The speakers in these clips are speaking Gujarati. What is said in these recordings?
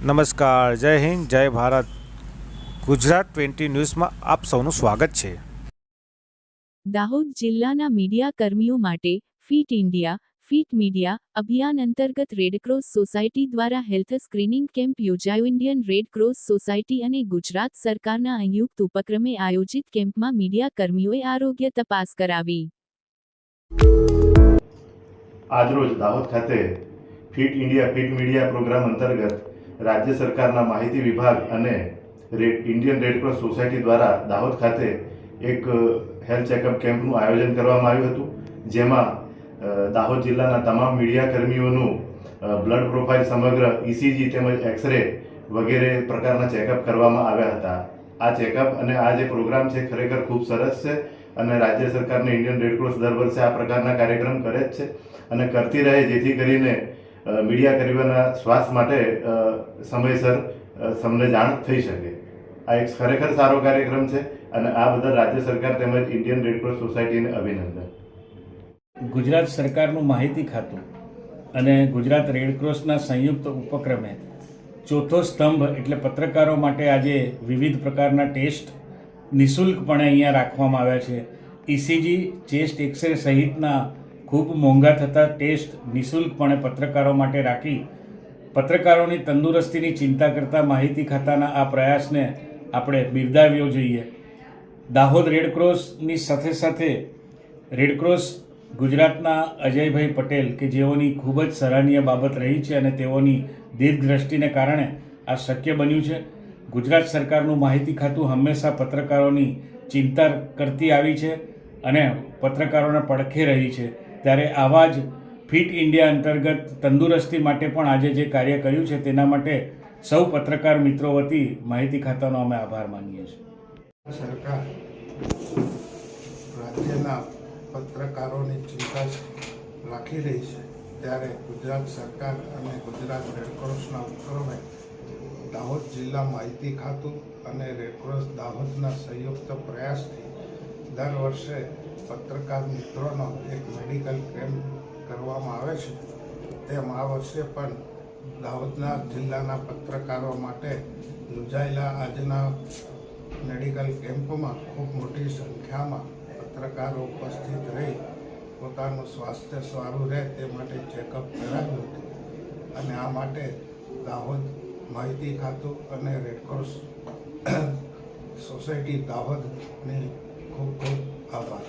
નમસ્કાર જય હિન્દ જય ભારત. ગુજરાત ટ્વેન્ટી ન્યૂઝમાં આપ સૌનું સ્વાગત છે. દાહોદ જિલ્લાના મીડિયા કર્મીઓ માટે ફિટ ઇન્ડિયા ફિટ મીડિયા અભિયાન અંતર્ગત રેડક્રોસ સોસાયટી દ્વારા હેલ્થ સ્ક્રીનિંગ કેમ્પ યોજાયો. ઇન્ડિયન રેડક્રોસ સોસાયટી અને ગુજરાત સરકારના સંયુક્ત ઉપક્રમે આયોજિત કેમ્પમાં મીડિયા કર્મીઓએ આરોગ્ય તપાસ કરાવી. આજરોજ દાહોદ ખાતે fit India fit media program અંતર્ગત રાજ્ય સરકારના માહિતી વિભાગ અને રેડ, ઇન્ડિયન રેડક્રોસ સોસાયટી દ્વારા દાહોદ ખાતે એક હેલ્થ ચેકઅપ કેમ્પનું આયોજન કરવામાં આવ્યું હતું, જેમાં દાહોદ જિલ્લાના તમામ મીડિયા કર્મીઓનું બ્લડ પ્રોફાઇલ સમગ્ર ઇસીજી તેમજ એક્સરે વગેરે પ્રકારના ચેકઅપ કરવામાં આવ્યા હતા. આ ચેકઅપ અને આ જે પ્રોગ્રામ છે ખરેખર ખૂબ સરસ છે અને રાજ્ય સરકારને ઇન્ડિયન રેડક્રોસ દર વર્ષે આ પ્રકારના કાર્યક્રમ કરે જ છે અને કરતી રહે જેથી કરીને મીડિયા કર્મીઓના સ્વાસ્થ્ય માટે સમયસર સમને જાણ થઈ શકે. આ એક ખરેખર સારો કાર્યક્રમ છે અને આ બદલ રાજ્ય સરકાર તેમજ ઇન્ડિયન રેડક્રોસ સોસાયટીને અભિનંદન. ગુજરાત સરકારનું માહિતી ખાતું અને ગુજરાત રેડક્રોસના સંયુક્ત ઉપક્રમે ચોથો સ્તંભ એટલે પત્રકારો માટે આજે વિવિધ પ્રકારના ટેસ્ટ નિઃશુલ્કપણે અહીંયા રાખવામાં આવ્યા છે. ઇસીજી ચેસ્ટ એક્સરે સહિતના ખૂબ મોંઘા થતા ટેસ્ટ નિઃશુલ્કપણે પત્રકારો માટે રાખી પત્રકારોની તંદુરસ્તીની ચિંતા કરતા માહિતી ખાતાના આ પ્રયાસને આપણે બિરદાવ્યો જોઈએ. દાહોદ રેડક્રોસની સાથે સાથે રેડક્રોસ ગુજરાતના અજયભાઈ પટેલ કે જેઓની ખૂબ જ સરાહનીય બાબત રહી છે અને તેઓની દીર્ઘદ્રષ્ટિને કારણે આ શક્ય બન્યું છે. ગુજરાત સરકારનું માહિતી ખાતું હંમેશા પત્રકારોની ચિંતા કરતી આવી છે અને પત્રકારોને પડખે રહી છે. ત્યારે આવા જ ફિટ ઇન્ડિયા અંતર્ગત તંદુરસ્તી માટે પણ આજે જે કાર્ય કર્યું છે તેના માટે સૌ પત્રકાર મિત્રો વતી માહિતી ખાતાનો અમે આભાર માનીએ છીએ. સરકાર રાજ્યના પત્રકારોની ચિંતા રાખી રહી છે. ત્યારે ગુજરાત સરકાર અને ગુજરાત રેડક્રોસના ઉપક્રમે દાહોદ જિલ્લા માહિતી ખાતું અને રેડક્રોસ દાહોદના સંયુક્ત પ્રયાસથી દર વર્ષે પત્રકાર મિત્રોનો એક મેડિકલ કેમ્પ કરવામાં આવે છે. તેમ આ વર્ષે પણ દાહોદના જિલ્લાના પત્રકારો માટે યોજાયેલા આજના મેડિકલ કેમ્પમાં ખૂબ મોટી સંખ્યામાં પત્રકારો ઉપસ્થિત રહી પોતાનું સ્વાસ્થ્ય સારું રહે તે માટે ચેકઅપ કરાવ્યું હતું. અને આ માટે દાહોદ માહિતી ખાતું અને રેડક્રોસ સોસાયટી દાહોદની ખૂબ ખૂબ આભાર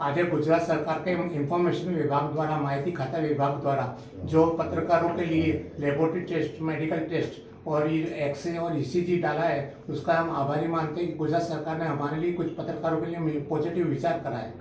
आज गुजरात सरकार के इंफॉर्मेशन विभाग द्वारा माहिती खाता विभाग द्वारा जो पत्रकारों के लिए लेबोरेटरी टेस्ट मेडिकल टेस्ट और ये एक्सरे और ईसीजी डाला है उसका हम आभारी मानते हैं कि गुजरात सरकार ने हमारे लिए कुछ पत्रकारों के लिए पॉजिटिव विचार करा है